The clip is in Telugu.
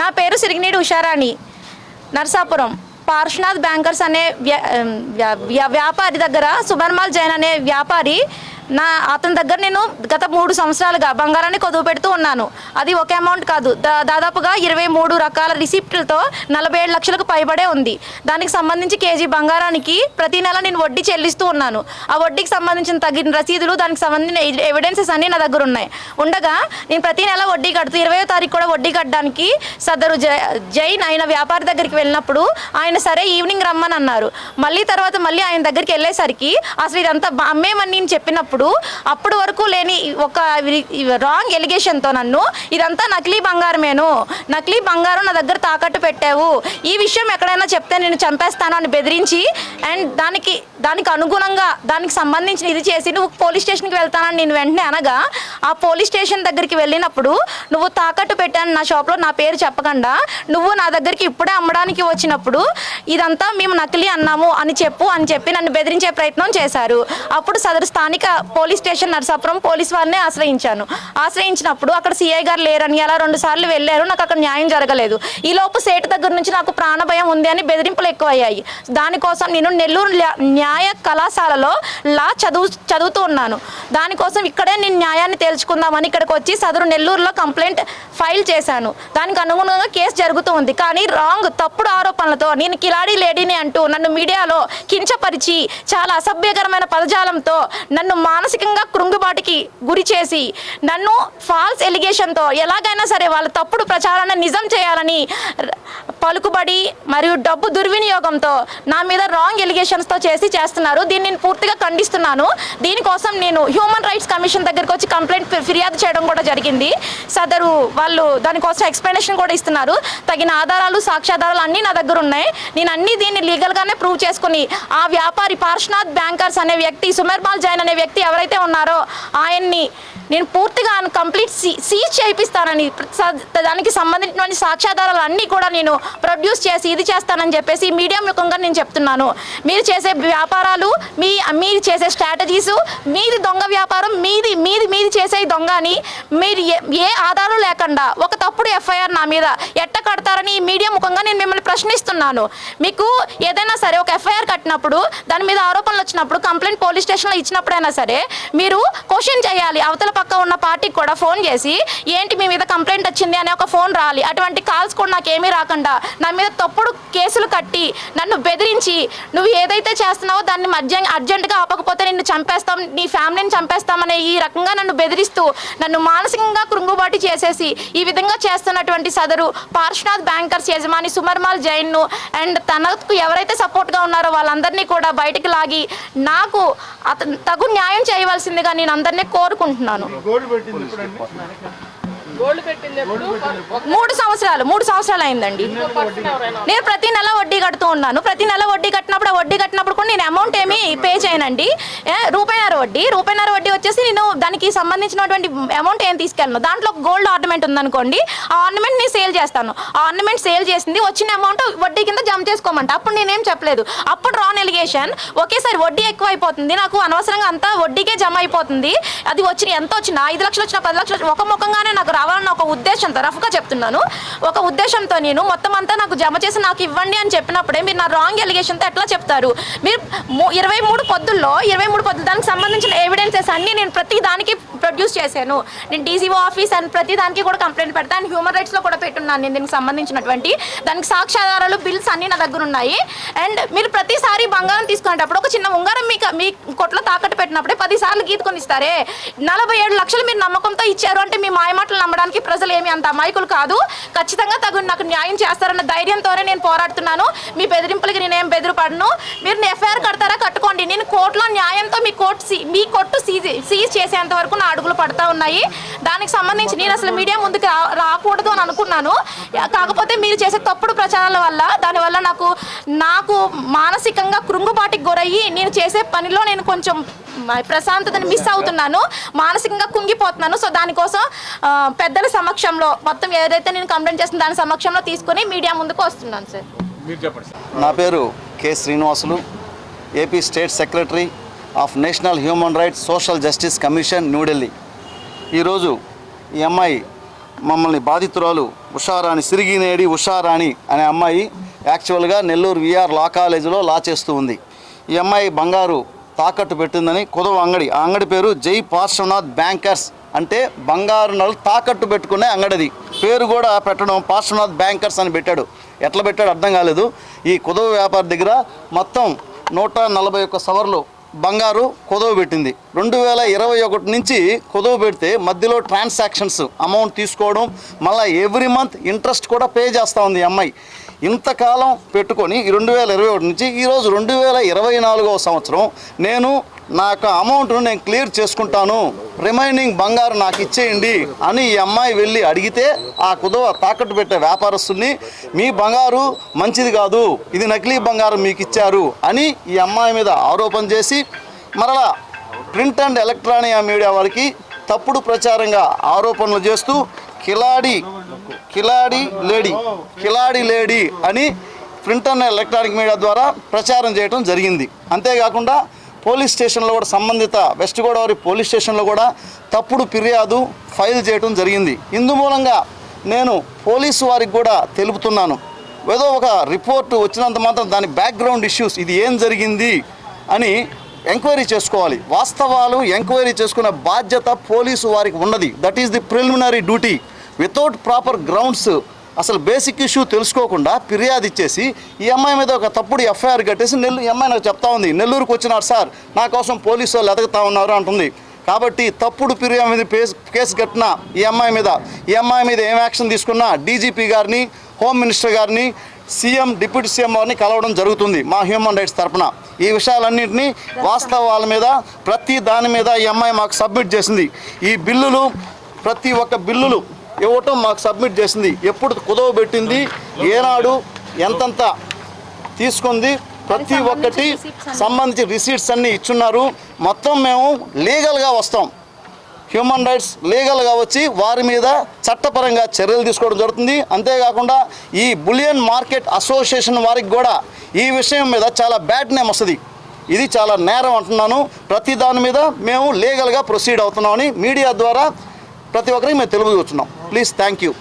నా పేరు సిరిగినేడు ఉషారాణి నర్సాపురం. పార్శ్వనాథ్ బ్యాంకర్స్ అనే వ్యాపారి దగ్గర సుబర్మాల్ జైన్ అనే వ్యాపారి నా అతని దగ్గర నేను గత మూడు సంవత్సరాలుగా బంగారాన్ని కొదువు పెడుతూ ఉన్నాను. అది ఒక అమౌంట్ కాదు. దా- దాదాపుగా ఇరవై మూడు రకాల రిసిప్ట్లతో నలభై ఏడు లక్షలకు పైబడే ఉంది. దానికి సంబంధించి కేజీ బంగారానికి ప్రతి నెల నేను వడ్డీ చెల్లిస్తూ ఉన్నాను. ఆ వడ్డీకి సంబంధించిన తగిన రసీదులు దానికి సంబంధించిన ఎవిడెన్సెస్ అన్నీ నా దగ్గర ఉన్నాయి. ఉండగా నేను ప్రతి నెల వడ్డీ కడుతూ ఇరవయో తారీఖు కూడా వడ్డీ కట్టడానికి సదరు జై జైన్ ఆయన వ్యాపారి దగ్గరికి వెళ్ళినప్పుడు ఆయన సరే ఈవినింగ్ రమ్మని అన్నారు. మళ్ళీ తర్వాత మళ్ళీ ఆయన దగ్గరికి వెళ్ళేసరికి అసలు ఇదంతా అమ్మేమని నేను చెప్పినప్పుడు అప్పటి వరకు లేని ఒక రాంగ్ ఎలిగేషన్తో నన్ను ఇదంతా నకిలీ బంగారమేను. నకిలీ బంగారం నా దగ్గర తాకట్టు పెట్టావు. ఈ విషయం ఎక్కడైనా చెప్తే నేను చంపేస్తాను అని బెదిరించి అండ్ దానికి దానికి అనుగుణంగా దానికి సంబంధించిన ఇది చేసి నువ్వు పోలీస్ స్టేషన్కి వెళ్తానని నేను వెంటనే అనగా ఆ పోలీస్ స్టేషన్ దగ్గరికి వెళ్ళినప్పుడు నువ్వు తాకట్టు పెట్టాను నా షాప్లో నా పేరు చెప్పకుండా నువ్వు నా దగ్గరికి ఇప్పుడే అమ్మడానికి వచ్చినప్పుడు ఇదంతా మేము నకిలీ అన్నాము అని చెప్పు అని చెప్పి నన్ను బెదిరించే ప్రయత్నం చేశారు. అప్పుడు సదరు స్థానిక పోలీస్ స్టేషన్ నరసాపురం పోలీస్ వారిని ఆశ్రయించాను. ఆశ్రయించినప్పుడు అక్కడ సిఐ గారు లేరని అలా రెండు సార్లు వెళ్ళారు. నాకు అక్కడ న్యాయం జరగలేదు. ఈ లోపు సేటు దగ్గర నుంచి నాకు ప్రాణ భయం ఉంది అని బెదిరింపులు ఎక్కువయ్యాయి. దానికోసం నేను నెల్లూరు న్యాయ కళాశాలలో లా చదువు చదువుతూ ఉన్నాను. దానికోసం ఇక్కడే నేను న్యాయాన్ని తేల్చుకుందామని ఇక్కడికి వచ్చి సదరు నెల్లూరులో కంప్లైంట్ ఫైల్ చేశాను. దానికి అనుగుణంగా కేసు జరుగుతూ ఉంది. కానీ రాంగ్ తప్పుడు ఆరోపణలతో నేను కిలాడి లేడీని అంటూ నన్ను మీడియాలో కించపరిచి చాలా అసభ్యకరమైన పదజాలంతో నన్ను మా మానసికంగా కృంగుబాటుకి గురి చేసి నన్ను ఫాల్స్ ఎలిగేషన్తో ఎలాగైనా సరే వాళ్ళ తప్పుడు ప్రచారాన్ని నిజం చేయాలని పలుకుబడి మరియు డబ్బు దుర్వినియోగంతో నా మీద రాంగ్ ఎలిగేషన్స్తో చేసి చేస్తున్నారు. దీన్ని నేను పూర్తిగా ఖండిస్తున్నాను. దీనికోసం నేను హ్యూమన్ రైట్స్ కమిషన్ దగ్గరికి వచ్చి కంప్లైంట్ ఫిర్యాదు చేయడం కూడా జరిగింది. సదరు వాళ్ళు దానికోసం ఎక్స్ప్లెనేషన్ కూడా ఇస్తున్నారు. తగిన ఆధారాలు సాక్ష్యాధారాలు అన్నీ నా దగ్గర ఉన్నాయి. నేను అన్ని దీన్ని లీగల్గానే ప్రూవ్ చేసుకుని ఆ వ్యాపారి పార్శ్వనాథ్ బ్యాంకర్స్ అనే వ్యక్తి సుమర్మాల్ జైన్ అనే వ్యక్తి ఎవరైతే ఉన్నారో ఆయన్ని నేను పూర్తిగా కంప్లీట్ సీ సీజ్ చేయిస్తానని దానికి సంబంధించినటువంటి సాక్ష్యాధారాలు అన్నీ కూడా నేను ప్రొడ్యూస్ చేసి ఇది చేస్తానని చెప్పేసి మీడియా ముఖంగా నేను చెప్తున్నాను. మీరు చేసే వ్యాపారాలు మీ మీరు చేసే స్ట్రాటజీస్ మీది దొంగ వ్యాపారం మీది మీది మీది చేసే దొంగ అని మీరు ఏ- ఏ ఆధారం లేకుండా ఒక తప్పుడు ఎఫ్ఐఆర్ నా మీద ఎట్ట కడతారని మీడియా ముఖంగా నేను మిమ్మల్ని ప్రశ్నిస్తున్నాను. మీకు ఏదైనా సరే ఒక ఎఫ్ఐఆర్ కట్టినప్పుడు దాని మీద ఆరోపణలు వచ్చినప్పుడు కంప్లైంట్ పోలీస్ స్టేషన్లో ఇచ్చినప్పుడైనా సరే మీరు క్వశ్చన్ చేయాలి అవతల పక్క ఉన్న పార్టీకి కూడా ఫోన్ చేసి ఏంటి మీ మీద కంప్లైంట్ వచ్చింది? అనే ఒక ఫోన్ రాలి. అటువంటి కాల్స్ కూడా నాకు ఏమీ రాకుండా నా మీద తప్పుడు కేసులు కట్టి నన్ను బెదిరించి నువ్వు ఏదైతే చేస్తున్నావో దాన్ని మధ్య అర్జెంటుగా ఆపకపోతే నిన్ను చంపేస్తాం నీ ఫ్యామిలీని చంపేస్తామనే ఈ రకంగా నన్ను బెదిరిస్తూ నన్ను మానసికంగా కృంగుబాటు చేసేసి ఈ విధంగా చేస్తున్నటువంటి సదరు పార్శ్వనాథ్ బ్యాంకర్స్ యజమాని సుమర్మాల్ జైన్ను అండ్ తనకు ఎవరైతే సపోర్ట్గా ఉన్నారో వాళ్ళందరినీ కూడా బయటికి లాగి నాకు అతను తగు న్యాయం చేయవలసిందిగా నేను అందరినీ కోరుకుంటున్నాను. గోడు పెట్టింది ఎప్పుడు మూడు సంవత్సరాలు మూడు సంవత్సరాలు అయిందండి. నేను ప్రతి నెల వడ్డీ కడుతూ ఉన్నాను. ప్రతి నెల వడ్డీ కట్టినప్పుడు ఆ వడ్డీ కట్టినప్పుడు కూడా నేను అమౌంట్ ఏమీ పే చేయనండి. రూపాయిన్నర వడ్డీ. రూపాయిన్నర వడ్డీ వచ్చేసి నేను దానికి సంబంధించినటువంటి అమౌంట్ ఏం తీసుకెళ్ళను. దాంట్లో గోల్డ్ ఆర్నమెంట్ ఉందనుకోండి ఆ ఆర్నమెంట్ నేను సేల్ చేస్తాను. ఆ ఆర్నమెంట్ సేల్ చేసింది వచ్చిన అమౌంట్ వడ్డీ కింద జమ చేసుకోమంట. అప్పుడు నేనేం చెప్పలేదు. అప్పుడు రాన్ ఎలిగేషన్ ఒకేసారి వడ్డీ ఎక్కువ అయిపోతుంది నాకు అనవసరంగా అంతా వడ్డీకే జమ అయిపోతుంది. అది వచ్చి ఎంత వచ్చినా ఐదు లక్షలు వచ్చినా పది లక్షలు వచ్చినా ఒక ముఖంగానే నాకు కావాలన్న ఒక ఉద్దేశంతో రఫ్గా చెప్తున్నాను. ఒక ఉద్దేశంతో నేను మొత్తం అంతా నాకు జమ చేసి నాకు ఇవ్వండి అని చెప్పినప్పుడే మీరు నా రాంగ్ ఎలిగేషన్తో ఎట్లా చెప్తారు? మీరు ము- ఇరవై మూడు పొద్దుల్లో ఇరవై మూడు పొద్దులు దానికి సంబంధించిన ఎవిడెన్సెస్ అన్నీ నేను ప్రతి దానికి ప్రొడ్యూస్ చేశాను. నేను డీసీఓ ఆఫీస్ అండ్ ప్రతి దానికి కూడా కంప్లైంట్ పెడతాను అండ్ హ్యూమన్ రైట్స్లో కూడా పెట్టున్నాను నేను దీనికి సంబంధించినటువంటి. దానికి సాక్ష్యాధారాలు బిల్స్ అన్నీ నా దగ్గర ఉన్నాయి. అండ్ మీరు ప్రతిసారి బంగారం తీసుకునేటప్పుడు ఒక చిన్న ఉంగరం మీకు మీ కొట్లో తాకట్టు పెట్టినప్పుడే పదిసార్లు గీతుకొని ఇస్తారే నలభై ఏడు లక్షలు మీరు నమ్మకంతో ఇచ్చారు అంటే మీ మాయమాటలు చెప్పడానికి ప్రజలు ఏమి అంత అమాయకులు కాదు. ఖచ్చితంగా తగు నాకు న్యాయం చేస్తారన్న ధైర్యంతోనే నేను పోరాడుతున్నాను. మీ బెదిరింపులకి నేనేం బెదిరిపడను. మీరు ఎఫ్ఐఆర్ కడతారా కట్టుకోండి. నేను కోర్టులో న్యాయంతో మీ కోర్టు సీ- మీ కోర్టు సీజ్ సీజ్ చేసేంత వరకు నా అడుగులు పడతా ఉన్నాయి. దానికి సంబంధించి నేను అసలు మీడియా ముందుకు రా రాకూడదు అని అనుకున్నాను. కాకపోతే మీరు చేసే తప్పుడు ప్రచారాల వల్ల దానివల్ల నాకు నాకు మానసికంగా కృంగుబాటికి గురయ్యి నేను చేసే పనిలో నేను కొంచెం ప్రశాంతతని మిస్ అవుతున్నాను. మానసికంగా కుంగిపోతున్నాను. సో దానికోసం పెద్దల సమక్షంలో మొత్తం ఏదైతే నేను కంప్లైంట్ చేస్తున్న దాని సమక్షంలో తీసుకొని మీడియా ముందుకు వస్తున్నాను సార్. మీరు చెప్పండి సార్. నా పేరు K. Srinivasulu. AP state secretary of national human rights social justice commission New Delhi ఈరోజు ఈ అమ్మాయి మమ్మల్ని బాధితురాలు ఉషారాణి సిరిగినేడి ఉషారాణి అనే అమ్మాయి యాక్చువల్గా నెల్లూరు విఆర్ లా కాలేజీలో లా చేస్తూ ఉంది. ఈ అమ్మాయి బంగారు తాకట్టు పెట్టిందని కుదవ అంగడి. ఆ అంగడి పేరు జై పార్శ్వనాథ్ బ్యాంకర్స్ అంటే బంగారు నలు తాకట్టు పెట్టుకునే అంగడిది. పేరు కూడా పెట్టడం పార్శ్వనాథ్ బ్యాంకర్స్ అని పెట్టాడు. ఎట్లా పెట్టాడు అర్థం కాలేదు. ఈ కుదవ వ్యాపారి దగ్గర మొత్తం నూట నలభై ఒక్క సవర్లు బంగారు కుదవ పెట్టింది. రెండు వేల ఇరవై ఒకటి నుంచి కుదవ పెడితే మధ్యలో ట్రాన్సాక్షన్స్ అమౌంట్ తీసుకోవడం మళ్ళీ ఎవ్రీ మంత్ ఇంట్రెస్ట్ కూడా పే చేస్తూ ఉంది అమ్మాయి. ఇంతకాలం పెట్టుకొని ఈ రెండు వేల ఇరవై ఒకటి నుంచి ఈరోజు రెండు వేల ఇరవై నాలుగవ సంవత్సరం నేను నా యొక్క అమౌంట్ను నేను క్లియర్ చేసుకుంటాను. రిమైనింగ్ బంగారు నాకు ఇచ్చేయండి అని ఈ అమ్మాయి వెళ్ళి అడిగితే ఆ కుదవ తాకట్టు పెట్టే వ్యాపారస్తుని మీ బంగారు మంచిది కాదు ఇది నకిలీ బంగారం మీకు ఇచ్చారు అని ఈ అమ్మాయి మీద ఆరోపణ చేసి మరలా ప్రింట్ అండ్ ఎలక్ట్రానిక్ మీడియా వారికి తప్పుడు ప్రచారంగా ఆరోపణలు చేస్తూ కిలాడి కిలాడి లేడీ. కిలాడి లేడీ అని ప్రింట్ అండ్ ఎలక్ట్రానిక్ మీడియా ద్వారా ప్రచారం చేయడం జరిగింది. అంతేకాకుండా పోలీస్ స్టేషన్లో కూడా సంబంధిత వెస్ట్ గోదావరి పోలీస్ స్టేషన్లో కూడా తప్పుడు ఫిర్యాదు ఫైల్ చేయడం జరిగింది. ఇందు మూలంగా నేను పోలీసు వారికి కూడా తెలుపుతున్నాను. ఏదో ఒక రిపోర్ట్ వచ్చినంత మాత్రం దాని బ్యాక్గ్రౌండ్ ఇష్యూస్ ఇది ఏం జరిగింది అని ఎంక్వైరీ చేసుకోవాలి. వాస్తవాలు ఎంక్వైరీ చేసుకునే బాధ్యత పోలీసు వారికి ఉన్నది. That is the preliminary duty. Without proper grounds అసలు బేసిక్ ఇష్యూ తెలుసుకోకుండా ఫిర్యాదు ఇచ్చేసి ఈ అమ్మాయి మీద ఒక తప్పుడు ఎఫ్ఐఆర్ కట్టేసి నెల్లూరు ఈ అమ్మాయి నాకు చెప్తా ఉంది నెల్లూరుకు వచ్చినారు సార్ నా కోసం పోలీసు వాళ్ళు ఎదగతా ఉన్నారు అంటుంది. కాబట్టి తప్పుడు ఫిర్యాదు మీద పేస్- కేసు కట్టిన ఈ అమ్మాయి మీద ఈ అమ్మాయి మీద ఏం యాక్షన్ తీసుకున్నా డీజీపీ గారిని హోమ్ మినిస్టర్ గారిని సీఎం డిప్యూటీ సీఎం వారిని కలవడం జరుగుతుంది మా హ్యూమన్ రైట్స్ తరఫున ఈ విషయాలన్నింటినీ వాస్తవాల మీద ప్రతి దాని మీద ఈ అమ్మాయి మాకు సబ్మిట్ చేసింది. ఈ బిల్లులు ప్రతి ఒక్క బిల్లులు ఇవ్వటం మాకు సబ్మిట్ చేసింది. ఎప్పుడు కుదవ పెట్టింది ఏనాడు ఎంతంత తీసుకుంది ప్రతి ఒక్కటి సంబంధించి రిసీట్స్ అన్నీ ఇచ్చున్నారు. మొత్తం మేము లీగల్గా వస్తాం. హ్యూమన్ రైట్స్ లీగల్గా వచ్చి వారి మీద చట్టపరంగా చర్యలు తీసుకోవడం జరుగుతుంది. అంతేకాకుండా ఈ బులియన్ మార్కెట్ అసోసియేషన్ వారికి కూడా ఈ విషయం మీద చాలా బ్యాడ్ నేమ్ వస్తుంది. ఇది చాలా నేరం అంటున్నాను. ప్రతి దాని మీద మేము లీగల్గా ప్రొసీడ్ అవుతున్నామని మీడియా ద్వారా ప్రతి ఒక్కరికి మేము తెలుగు చూస్తున్నాం ప్లీజ్ థ్యాంక్ యూ